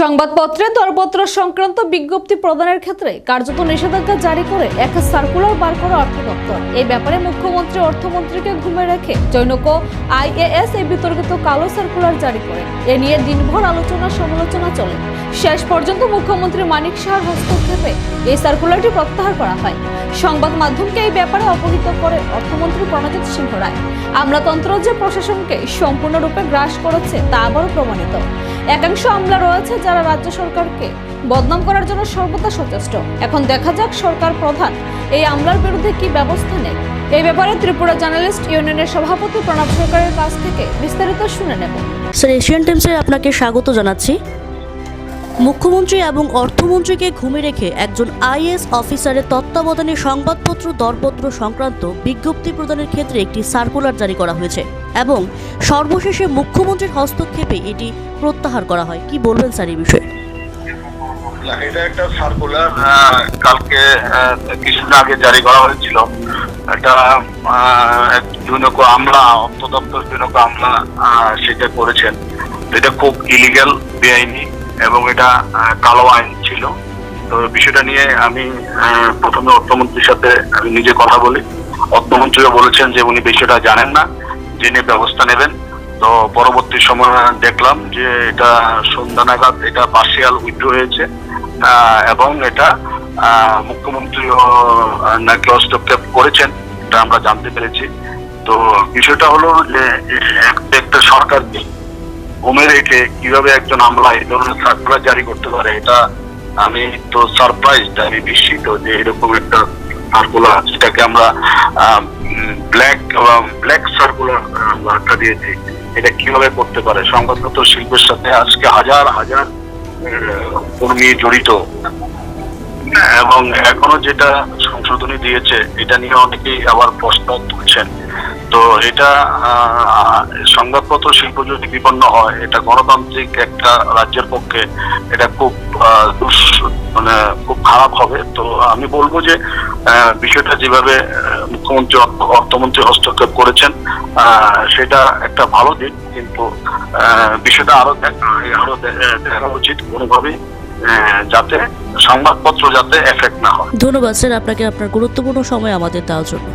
সংবাদপত্রে দরপত্র সংক্রান্ত বিজ্ঞপ্তি প্রদানের ক্ষেত্রে কার্যত নিষেধাজ্ঞা জারি করে এক সার্কুলার বার করে অর্থ দপ্তর। এই ব্যাপারে মুখ্যমন্ত্রী অর্থমন্ত্রীকে ঘুমে রেখে জৈনক আইএএস এই বিতর্কিত কালো সার্কুলার জারি করে। এ নিয়ে দিনভর আলোচনা সমালোচনা চলে। শেষ পর্যন্ত মুখ্যমন্ত্রী মানিক শাহর হস্তক্ষেপে এই সার্কুলারটি প্রত্যাহার করা হয়। সংবাদ মাধ্যমকে এই ব্যাপারে অপহিত করে অর্থমন্ত্রী প্রণজিৎ সিংহ রায়। আমলাতন্ত্র যে প্রশাসনকে সম্পূর্ণরূপে গ্রাস করেছে তা আবারও প্রমাণিত। একাংশ আমলা রয়েছে যারা রাজ্য সরকারকে বদনাম করার জন্য সর্বদা সচেষ্ট। এখন দেখা যাক সরকার প্রধান এই আমলার বিরুদ্ধে কি ব্যবস্থা নেয়। এই ব্যাপারে ত্রিপুরা জার্নালিস্ট ইউনিয়নের সভাপতি প্রণব সরকারের কাছ থেকে বিস্তারিত শুনে নেব। স্যার, এশিয়ান টাইমসে আপনাকে স্বাগত জানাচ্ছি। মুখ্যমন্ত্রী এবং অর্থমন্ত্রীকে ঘুমে রেখে একজন আইএস অফিসারের তত্ত্বাবধানে সংবাদপত্র, দরপত্র সংক্রান্ত বিজ্ঞপ্তি প্রদানের ক্ষেত্রে একটি সার্কুলার জারি করা হয়েছে এবং সর্বশেষে মুখ্যমন্ত্রীর হস্তক্ষেপে এটি প্রত্যাহার করা হয়। কি বলবেন স্যার এই বিষয়ে? এটা একটা সার্কুলার কালকে কিছুদিন আগে জারি করা হয়েছিল। জুনক আমলা অর্থ দপ্তর আমলা সেটা করেছেন, এটা খুব ইলিগাল বেআইনি। এবং এটা কালো আইন ছিল। তো বিষয়টা নিয়ে আমি প্রথমে অর্থমন্ত্রীর সাথে আমি নিজে কথা বলি। অর্থমন্ত্রীও বলেছেন যে উনি বিষয়টা জানেন না জেনে ব্যবস্থা নেবেন। তো পরবর্তী সময় দেখলাম যে এটা সন্ধ্যা নাগাদ এটা পার্সিয়াল উইথড্র হয়েছে। এবং এটা আহ, নাকি হস্তক্ষেপ করেছেন এটা আমরা জানতে পেরেছি। তো বিষয়টা হলো যে একটা একটা সরকারকে ঘুমে রেখে কীভাবে একজন আমলা এই ধরনের সার্কুলার জারি করতে পারে, এটা আমি তো সারপ্রাইজ আমি বিস্মিত যে এরকম একটা সার্কুলার যেটাকে আমরা ব্ল্যাক ব্ল্যাক সার্কুলার একটা দিয়েছি। এটা কীভাবে করতে পারে? সংবাদপত্র শিল্পের সাথে আজকে হাজার হাজার কর্মী জড়িত। এবং এখনও যেটা সংশোধনী দিয়েছে, এটা নিয়ে অনেকেই আবার প্রশ্ন তুলছেন। তো এটা সংবাদপত্র শিল্প যদি বিপন্ন হয়, এটা গণতান্ত্রিক একটা রাজ্যের পক্ষে এটা খুব মানে খুব খারাপ হবে। তো আমি বলব যে বিষয়টা যেভাবে মুখ্যমন্ত্রী অর্থমন্ত্রী হস্তক্ষেপ করেছেন সেটা একটা ভালো দিক। কিন্তু বিষয়টা আরও আরও দেখা উচিত কোনোভাবেই যাতে সংবাদপত্র যাতে এফেক্ট না হয়। ধন্যবাদ স্যার, আপনাকে আপনার গুরুত্বপূর্ণ সময় আমাদের দেওয়ার জন্য।